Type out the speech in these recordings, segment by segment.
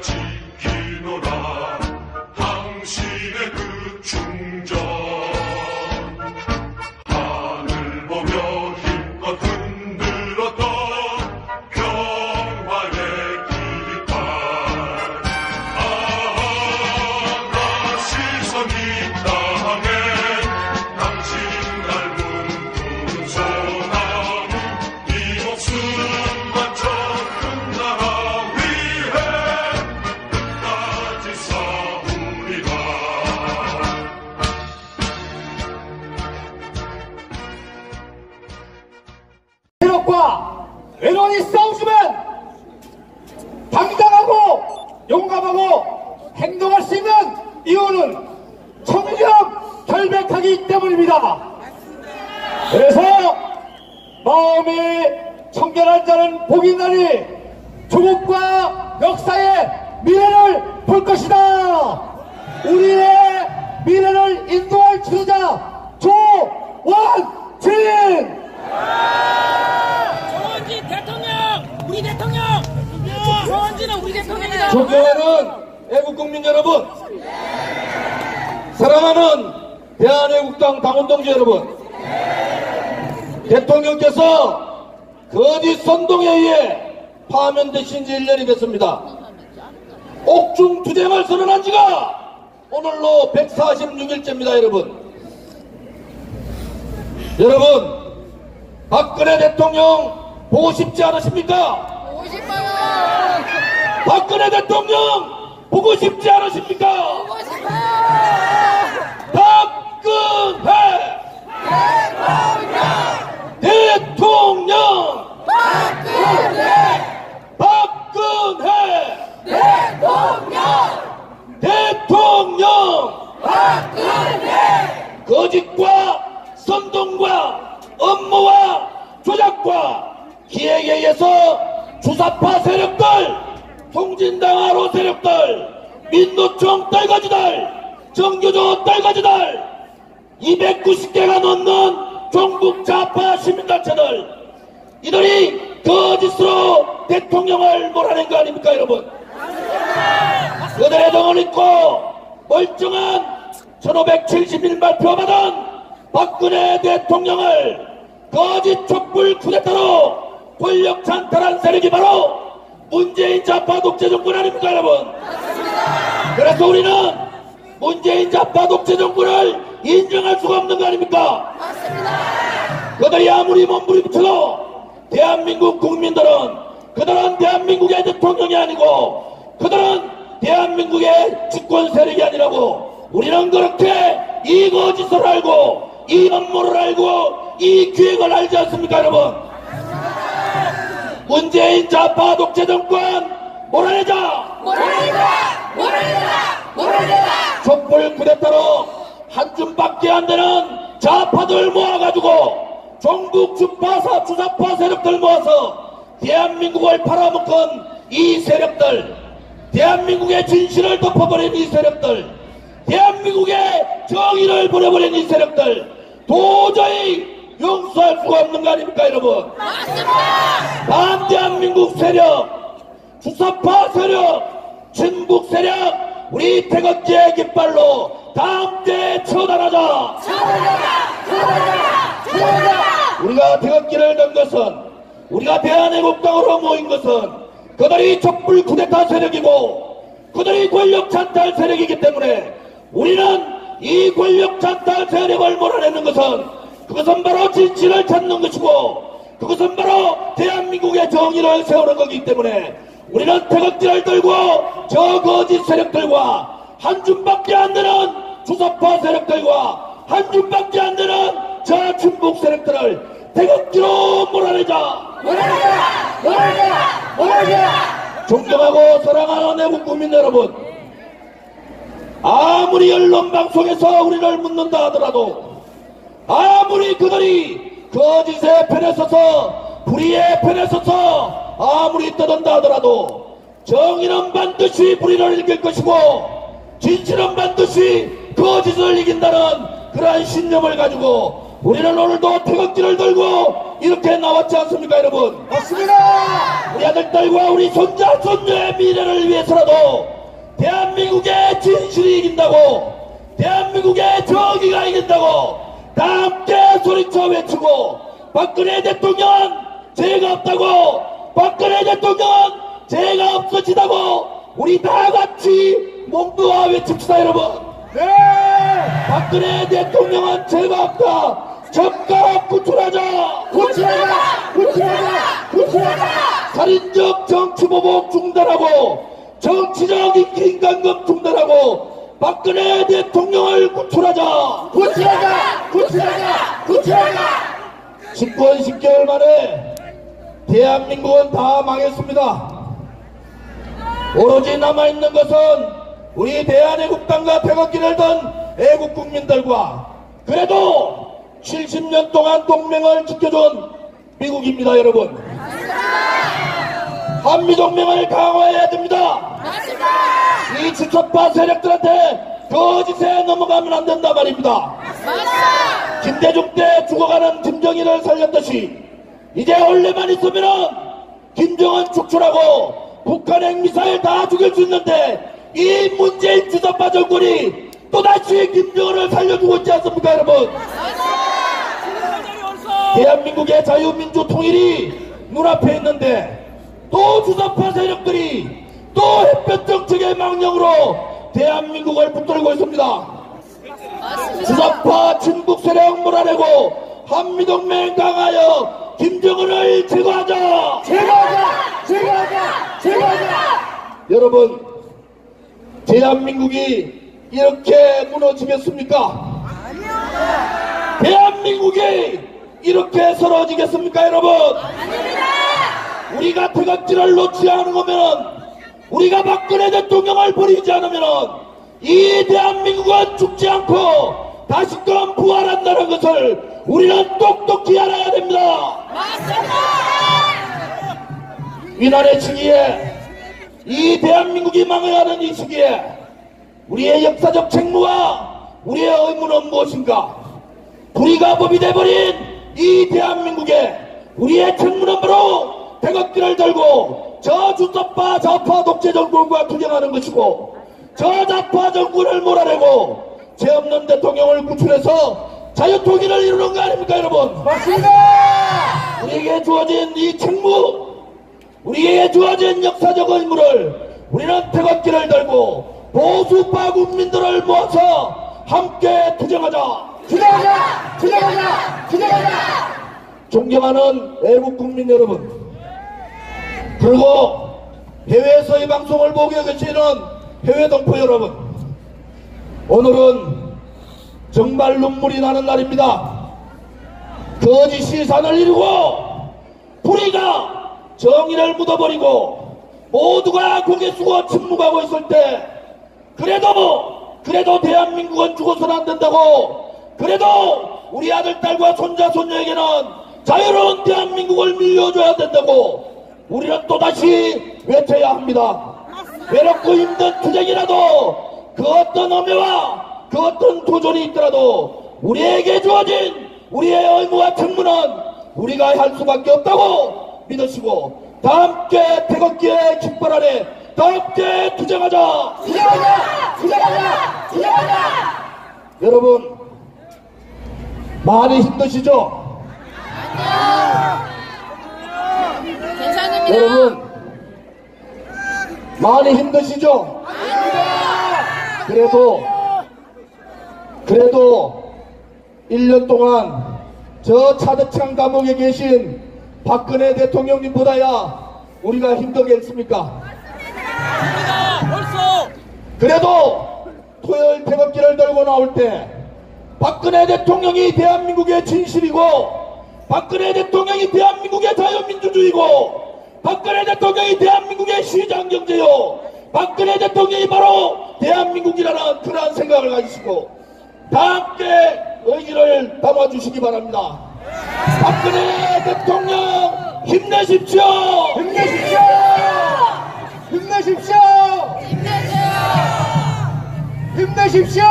내 세력과 외론이 싸우시면 당당하고 용감하고 행동할 수 있는 이유는 청렴 결백하기 때문입니다. 그래서 마음이 청결한 자는 복이 나니 조국과 역사의 미래를 볼 것이다. 우리의 미래를 인도할 지도자! 조원진 대통령! 우리 대통령! 조원진은 우리 대통령이다! 존경하는 애국 국민 여러분, 사랑하는 대한애국당 당원 동지 여러분, 대통령께서 거짓 선동에 의해 파면되신 지 1년이 됐습니다. 옥중 투쟁을 선언한 지가 오늘로 146일째입니다, 여러분. 여러분, 박근혜 대통령 보고 싶지 않으십니까? 보고 싶어요! 박근혜 대통령 보고 싶지 않으십니까? 보고 싶어요! 박근혜 대통령 박근혜 대통령 거짓과 선동과 업무와 조작과 기획에 의해서 주사파 세력들 통진당하로 세력들 민노총 딸가지들 정교조 딸가지들 290개가 넘는 종북 좌파 시민단체들 이들이 거짓으로 대통령을 몰아낸 거 아닙니까 여러분? 그들의 등을 잇고 멀쩡한 1571 발표받은 박근혜 대통령을 거짓 촛불 쿠데타로 권력 찬탈한 세력이 바로 문재인 좌파 독재 정권 아닙니까 여러분? 그래서 우리는 문재인 좌파 독재 정권을 인정할 수가 없는 거 아닙니까? 그들이 아무리 몸부림쳐도 대한민국 국민들은 그들은 대한민국의 대통령이 아니고 그들은 대한민국의 집권 세력이 아니라고 우리는 그렇게 이 거짓을 알고 이 업무를 알고 이 기획을 알지 않습니까 여러분 문재인 좌파 독재 정권 몰아내자 몰아내자! 몰아내자! 몰아내자! 촛불 쿠데타로 한 줌밖에 안 되는 좌파들 모아가지고 종북 주파사 주사파 세력들 모아서 대한민국을 팔아먹은 이 세력들 대한민국의 진실을 덮어버린 이 세력들 대한민국의 정의를 버려버린 이 세력들 도저히 용서할 수가 없는 거 아닙니까 여러분 맞습니다! 반대한민국 세력, 주사파 세력, 진북 세력, 우리 태극기의 깃발로 다음 때에 처단하자. 우리가 태극기를 든 것은 우리가 대한애국당으로 모인 것은 그들이 촛불 쿠데타 세력이고 그들이 권력 찬탈 세력이기 때문에 우리는 이 권력 찬탈 세력을 몰아내는 것은 그것은 바로 진실을 찾는 것이고 그것은 바로 대한민국의 정의를 세우는 거기 때문에 우리는 태극기를 들고 저 거짓 세력들과 한 줌밖에 안 되는 주사파 세력들과 한 줌밖에 안 되는 저 충북 세력들을 태극기로 몰아내자 몰아내자! 몰아내자! 몰아내자! 존경하고 사랑하는 애국 국민 여러분 아무리 언론 방송에서 우리를 묻는다 하더라도 아무리 그들이 거짓의 편에 서서 불의의 편에 서서 아무리 떠든다 하더라도 정의는 반드시 불의를 이길 것이고 진실은 반드시 거짓을 이긴다는 그러한 신념을 가지고 우리는 오늘도 태극기를 들고 이렇게 나왔지 않습니까 여러분 맞습니다. 우리 아들딸과 우리 손자 손녀의 미래를 위해서라도 대한민국의 진실이 이긴다고 대한민국의 정의가 이긴다고 다 함께 소리쳐 외치고 박근혜 대통령은 죄가 없다고 박근혜 대통령은 죄가 없어지다고 우리 다 같이 몸도와 외칩시다 여러분 네. 박근혜 대통령은 죄가 없다 젓가락 구출하자 구출하자. 구출하자. 구출하자. 살인적 정치보복 중단하고 정치적 인간급 중단하고 박근혜 대통령을 구출하자 구출하자. 구출하자. 구출하자. 10권 10개월 만에 대한민국은 다 망했습니다. 오로지 남아있는 것은 우리 대한애국당과 태극기를 든 애국 국민들과 그래도 70년 동안 동맹을 지켜준 미국입니다 여러분. 한미동맹을 강화해야 됩니다. 이 주첩파 세력들한테 거짓에 넘어가면 안 된다 말입니다 김대중 때 죽어가는 김정일을 살렸듯이 이제 원래만 있으면은 김정은 축출하고 북한 핵미사일 다 죽일 수 있는데 이 문재인 주사파 정권이 또다시 김정은을 살려주고 있지 않습니까 여러분 대한민국의 자유민주 통일이 눈앞에 있는데 또 주사파 세력들이 또 햇볕 정책의 망령으로 대한민국을 붙들고 있습니다. 주사파 친북 세력 몰아내고 한미동맹 강하여 김정은을 제거하자. 제거하자. 제거하자. 제거하자. 여러분, 대한민국이 이렇게 무너지겠습니까? 대한민국이 이렇게 서러지겠습니까, 여러분? 우리가 태극기를 놓지 않으면, 우리가 박근혜 대통령을 버리지 않으면, 이 대한민국은 죽지 않고 다시금 부활한다는 것을 우리는 똑똑히 알아야 됩니다. 위난의 시기에 이 대한민국이 망해가는 이 시기에 우리의 역사적 책무와 우리의 의무는 무엇인가? 불의가 법이 돼버린 이 대한민국에 우리의 책무는 바로 태극기를 들고 저 주사파 좌파 독재 정권과 투쟁하는 것이고 저 좌파 정권을 몰아내고 죄 없는 대통령을 구출해서 자유통일을 이루는 거 아닙니까 여러분? 맞습니다. 우리에게 주어진 이 책무, 우리에게 주어진 역사적 의무를 우리는 태극기를 들고 보수파 국민들을 모아서 함께 투쟁하자. 투쟁하자. 투쟁하자. 투쟁하자. 존경하는 외국 국민 여러분, 그리고 해외에서 이 방송을 보고 계시는 해외 동포 여러분, 오늘은 정말 눈물이 나는 날입니다. 거짓 시산을 이루고 불의가 정의를 묻어버리고 모두가 고개 숙어 침묵하고 있을 때 그래도 그래도 대한민국은 죽어서는 안 된다고 그래도 우리 아들 딸과 손자 손녀에게는 자유로운 대한민국을 밀려줘야 된다고 우리는 또다시 외쳐야 합니다. 외롭고 힘든 투쟁이라도 그 어떤 엄해와 그 어떤 도전이 있더라도 우리에게 주어진 우리의 의무와 책무는 우리가 할 수밖에 없다고 믿으시고 다 함께 태극기의 깃발 아래 다 함께 투쟁하자 투쟁하자. 투쟁하자. 투쟁하자. 여러분 많이 힘드시죠? 괜찮습니다. 여러분 많이 힘드시죠? 그래도 그래도 1년 동안 저 차득창 감옥에 계신 박근혜 대통령님보다야 우리가 힘들겠습니까? 얼서 그래도 토요일 태극기를 들고 나올 때 박근혜 대통령이 대한민국의 진실이고 박근혜 대통령이 대한민국의 자유민주주의고 박근혜 대통령이 대한민국의 시장 경제요 박근혜 대통령이 바로 대한민국이라는 그러한 생각을 가지시고 다 함께 의지를 담아주시기 바랍니다 박근혜 대통령 힘내십시오 힘내십시오. 힘내십시오. 힘내십시오.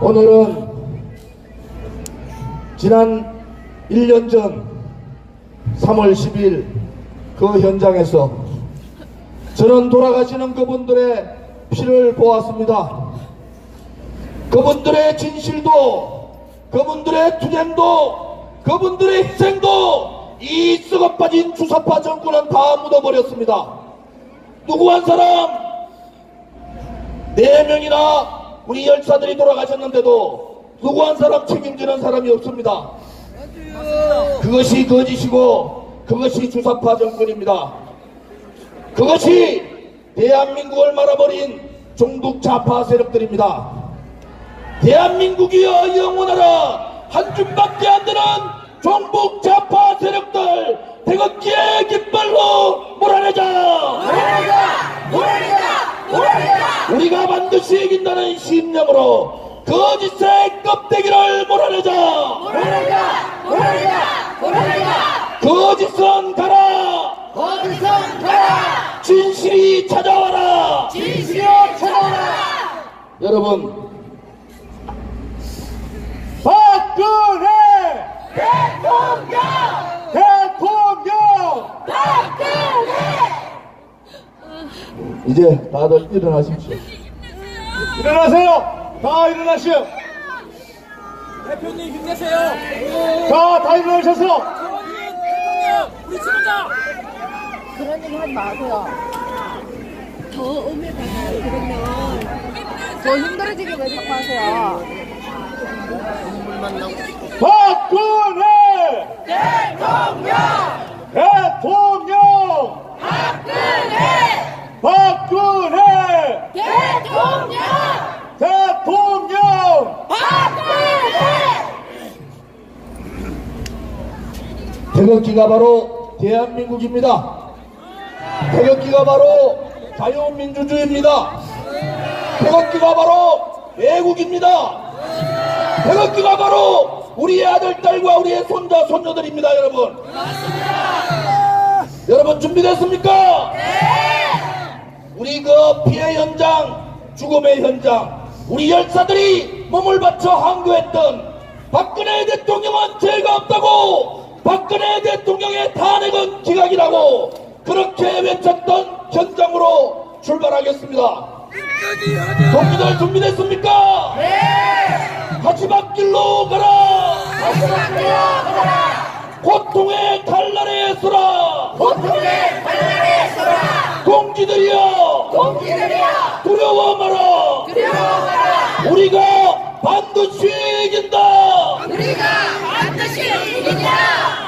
오늘은 지난 1년 전 3월 10일 그 현장에서 저는 돌아가시는 그분들의 피를 보았습니다. 그분들의 진실도, 그분들의 투쟁도, 그분들의 희생도 이 썩어 빠진 주사파 정권은 다 묻어버렸습니다. 누구 한 사람, 네 명이나 우리 열사들이 돌아가셨는데도 누구 한 사람 책임지는 사람이 없습니다. 그것이 거짓이고 그것이 주사파 정권입니다. 그것이 대한민국을 말아버린 종북 좌파 세력들입니다. 대한민국이여 영원하라! 한 줌밖에 안 되는 종북 좌파 세력들 태극기의 깃발로 몰아내자! 우리가 반드시 이긴다는 신념으로 거짓의 껍데기를 몰아내자! 거짓은 가라 어디서 가라 진실이 찾아와라 진실이 찾아오라 여러분 박근혜 대통령 대통령 이제 다들 일어나십시오 일어나세요 다 일어나시오 대표님 힘내세요. 자다 일어나셔서 정원진 대통령 우리 지도자. 그런 얘기 하지 마세요. 더 음해봐요. 그러면 더 힘들어지게 왜 자꾸 하세요? 박근혜 대통령 대통령 박근혜 대통령! 대통령 태극기가 바로 대한민국입니다. 태극기가 바로 자유민주주의입니다. 태극기가 바로 애국입니다. 태극기가 바로 우리의 아들, 딸과 우리의 손자, 손녀들입니다, 여러분. 여러분 준비됐습니까? 우리 그 피해 현장, 죽음의 현장, 우리 열사들이 몸을 바쳐 항거했던 박근혜 대통령은 죄가 없다고 박근혜 대통령의 탄핵은 기각이라고 그렇게 외쳤던 현장으로 출발하겠습니다. 동기들 준비됐습니까? 네! 같이 앞길로 가라! 고통의 칼날에 서라! 고통의 발랄에 서라 동지들이여! 동지들이여 두려워 마라! 두려워 마라 우리가 반드시 이긴다! 우리가 반드시 이긴다